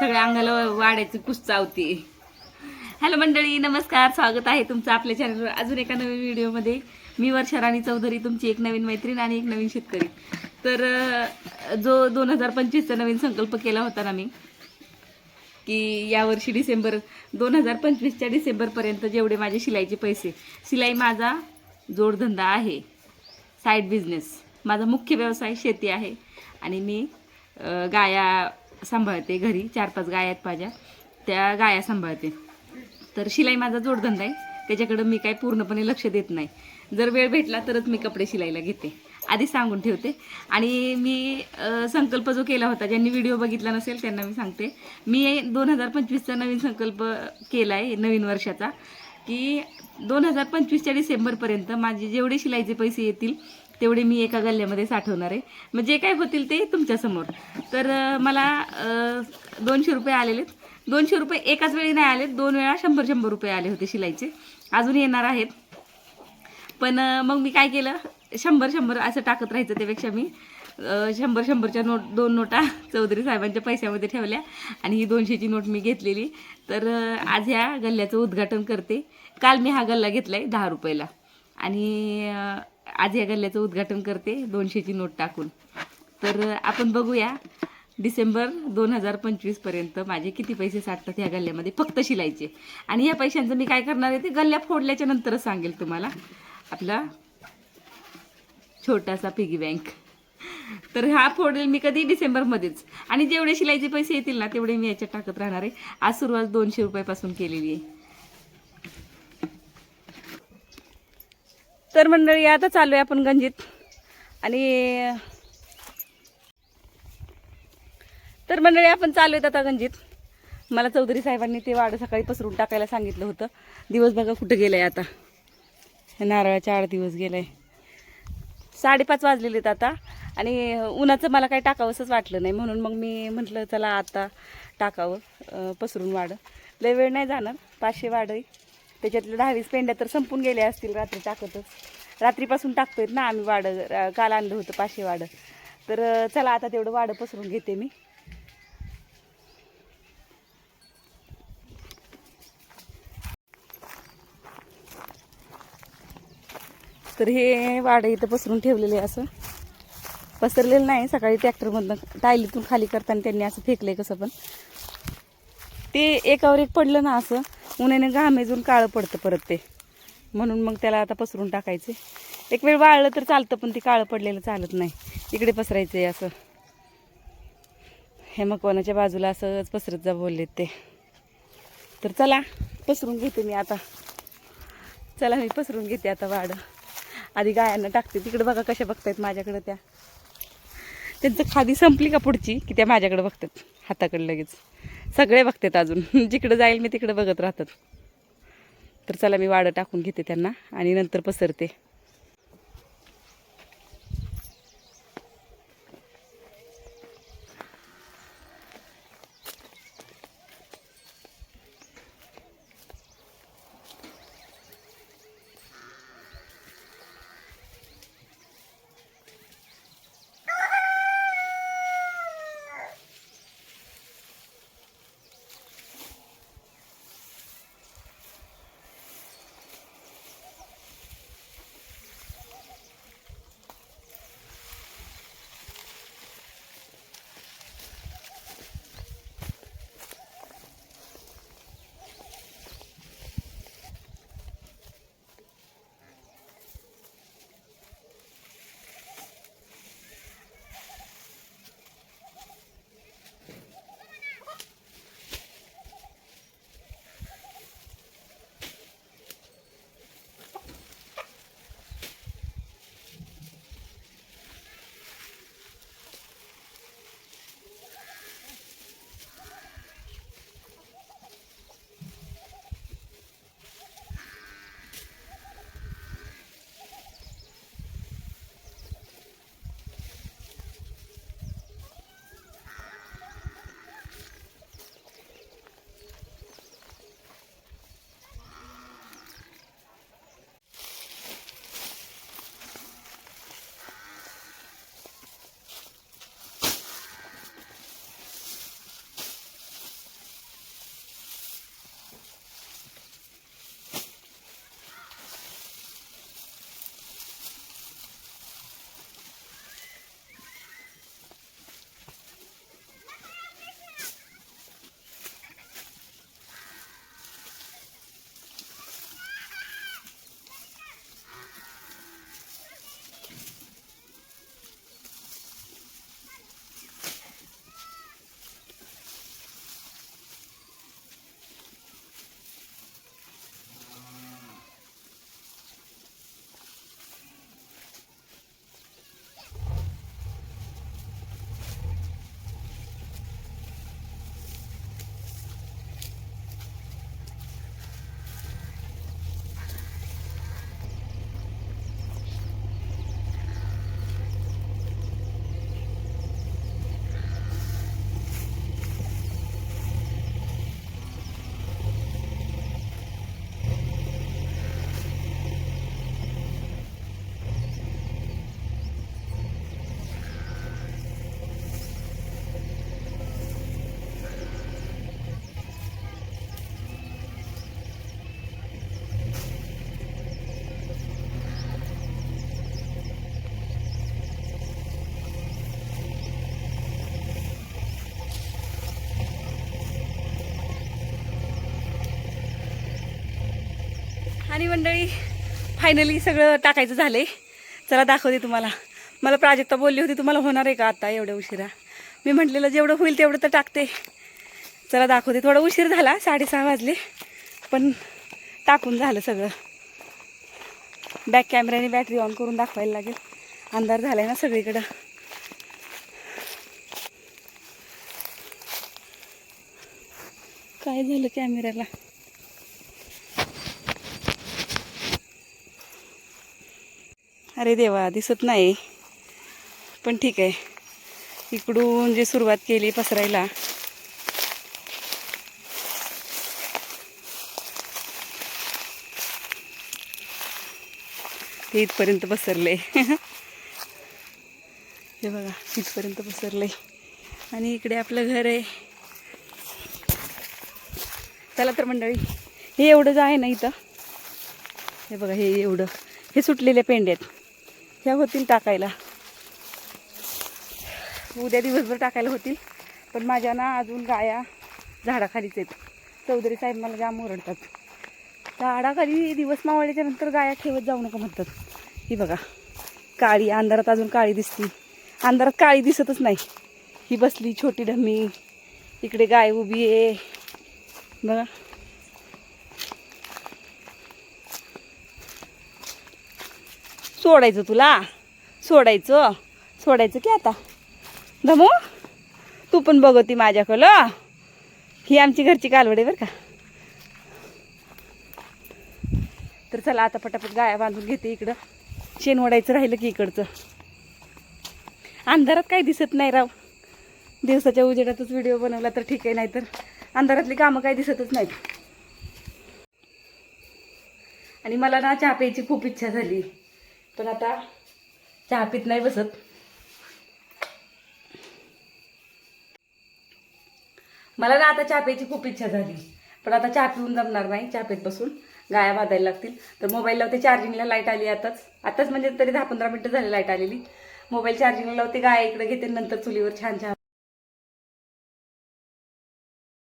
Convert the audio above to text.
सगळ्या अंगाला वाढायची कुस चावती हॅलो मंडळी नमस्कार. स्वागत आहे तुमचं आपल्या चॅनलवर अजून एका नवीन व्हिडिओमध्ये. मी वर्षा राणी चौधरी तुमची एक नवीन मैत्रीण आणि एक नवीन शेतकरी. तर जो दोन हजार पंचवीसचा नवीन संकल्प केला होता ना मी की यावर्षी डिसेंबर दोन हजार पंचवीसच्या डिसेंबरपर्यंत जेवढे माझे शिलाईचे पैसे शिलाई माझा जोडधंदा आहे. Side business. माझा मुख्य व्यवसाय शेती आहे. आणि मी गाया सांभाळते घरी चार पाच गाया आहेत माझ्या. त्या गाया सांभाळते. तर शिलाई माझा जोडधंदा आहे. त्याच्याकडं मी काय पूर्णपणे लक्ष देत नाही. जर वेळ भेटला तरच मी कपडे शिलाईला घेते. आधी सांगून ठेवते. आणि मी संकल्प जो केला होता ज्यांनी व्हिडिओ बघितला नसेल त्यांना मी सांगते. मी दोन हजार पंचवीसचा नवीन संकल्प केला आहे नवीन वर्षाचा की दोन हजार पंचवीसच्या डिसेंबरपर्यंत माझे जेवढे शिलाईचे पैसे येतील तेवढे मी एका गल्ल्यामध्ये साठवणार आहे. मग जे काय होतील ते तुमच्यासमोर तर मला दोनशे रुपये आलेले दोनशे रुपये एकाच वेळी नाही आले दोन वेळा शंभर शंभर रुपये आले होते शिलाईचे. अजून येणार आहेत. पण मग मी काय केलं? शंभर शंभर असं टाकत राहायचं त्यापेक्षा मी शंभर शंभरच्या नोट दोन नोटा चौधरी साहेबांच्या पैशामध्ये ठेवल्या आणि ही दोनशेची नोट मी घेतलेली. तर आज ह्या गल्ल्याचं उद्घाटन करते. काल मी हा गल्ला घेतला आहे दहा रुपयाला. आणि आज या गल्ल्याचं उद्घाटन करते दोनशेची नोट टाकून. तर आपण बघूया डिसेंबर दोन हजार पंचवीसपर्यंत माझे किती पैसे साठतात ह्या गल्ल्यामध्ये? फक्त शिलायचे आणि ह्या पैशांचं मी काय करणार आहे ते गल्ल्या फोडल्याच्या नंतरच सांगेल तुम्हाला. आपला छोटासा पिगी बँक तर हा फोडेल मी कधी? डिसेंबरमध्येच. आणि जेवढे शिलाईचे पैसे येतील ना तेवढे मी याच्यात टाकत राहणार आहे. आज सुरुवात दोनशे रुपयापासून केलेली आहे. तर मंडळी आता चालू आहे आपण गंजीत. आणि तर मंडळी आपण चालू आहेत आता गंजीत. मला चौधरी साहेबांनी ते वाडं सकाळी पसरून टाकायला सांगितलं होतं. दिवस बघा कुठं गेलंय आता. नारळाच्या आठ दिवस गेलाय. साडेपाच वाजलेले आहेत आता. आणि उन्हाचं मला काही टाकावंसंच वाटलं नाही. म्हणून मग मी म्हटलं चला आता टाकावं पसरून वाडं. लय वेळ नाही जाणार. पाचशे वाडं त्याच्यातल्या दहावीस पेंड्या तर संपून गेल्या असतील रात्री टाकतच रात्रीपासून टाकतोय ना आम्ही वाडं काल आणलं होतं पाचशे वाडं. तर चला आता तेवढं वाडं पसरून घेते मी. तर हे वाडं इथं पसरून ठेवलेले आहे असं. पसरलेलं नाही सकाळी ट्रॅक्टरमधनं टायलीतून खाली करताना त्यांनी असं फेकलंय कसं पण. ते एकावर एक पडलं ना असं उन्हाने घामेजून काळं पडतं परत ते. म्हणून मग त्याला आता पसरून टाकायचे. एक वेळ वाळलं तर चालतं पण ते काळं पडलेलं चालत नाही. इकडे पसरायचं आहे असं. हे मकवानाच्या बाजूला असंच पसरत जा बोललेत ते. तर चला पसरून घेते मी आता. चला मी पसरून घेते आता वाडं. आधी गायांना टाकते. तिकडे बघा कशा बघतायत माझ्याकडं त्या. त्यांचं खादी संपली का पुढची? की त्या माझ्याकडे बघतात. हाताकडे लगेच. सगळे बघतात अजून. जिकडं जाईल मी तिकडं बघत राहतात. तर चला मी वाडं टाकून घेते त्यांना आणि नंतर पसरते. आणि मंडळी फायनली सगळं टाकायचं झालंय. चला दाखवते तुम्हाला. मला प्राजक्ता बोलली होती तुम्हाला होणार आहे का आता एवढ्या उशिरा? मी म्हटलेलं जेवढं होईल तेवढं तर टाकते. चला दाखवते. थोडा उशीर झाला साडेसहा वाजले पण टाकून झालं सगळं. बॅक कॅमेऱ्याने बॅटरी ऑन करून दाखवायला लागेल. अंधार झालाय ना सगळीकडं. काय झालं कॅमेऱ्याला अरे देवा दिसत नाही. पण ठीक आहे. इकडून जी सुरुवात केली पसरायला. ते इथपर्यंत पसरले. हे बघा इथपर्यंत पसरले. आणि इकडे आपलं घर आहे. चला तर मंडळी हे एवढं जे आहे ना इथं हे बघा हे एवढं. हे सुटलेले पेंडे आहेत. ह्या होतील टाकायला. उद्या दिवसभर टाकायला होतील पण माझ्या ना अजून गाया झाडाखालीच आहेत. चौधरी साहेब मला जाम ओरडतात. झाडाखाली दिवस मावळल्याच्या नंतर गाया ठेवत जाऊ नका म्हणतात. ही बघा काळी अंधारात अजून काळी दिसती. अंधारात काळी दिसतच नाही. ही बसली छोटी ढम्मी. इकडे गाय उभी आहे. बघा. सोडायचं तुला? सोडायचं? सोडायचं की आता? दमू तू पण बघती माझ्याकडं. ही आमची घरची कालवडे बरं का. तर चला आता पटापट गाया बांधून घेते इकडं. शेण ओढायचं राहिलं की इकडचं. अंधारात काही दिसत नाही राव. दिवसाच्या उजेडातच व्हिडिओ बनवला तर ठीक आहे नाही तर अंधारातली कामं काही दिसतच नाहीत. आणि मला ना चहा प्यायची खूप इच्छा झाली. पण आता चहा पित नाही बसत. मला ना आता चहा प्यायची खूप इच्छा झाली. पण आता चहा पिऊन जमणार नाही चहा पेत बसून. गाया बांधायला लागतील. तर मोबाईल लावते चार्जिंगला लाइट आली आताच. आताच म्हणजे तरी दहा पंधरा मिनटं झाली लाइट आलेली. मोबाईल चार्जिंगला लावते गाया इकडे घेते नंतर चुलीवर छान छान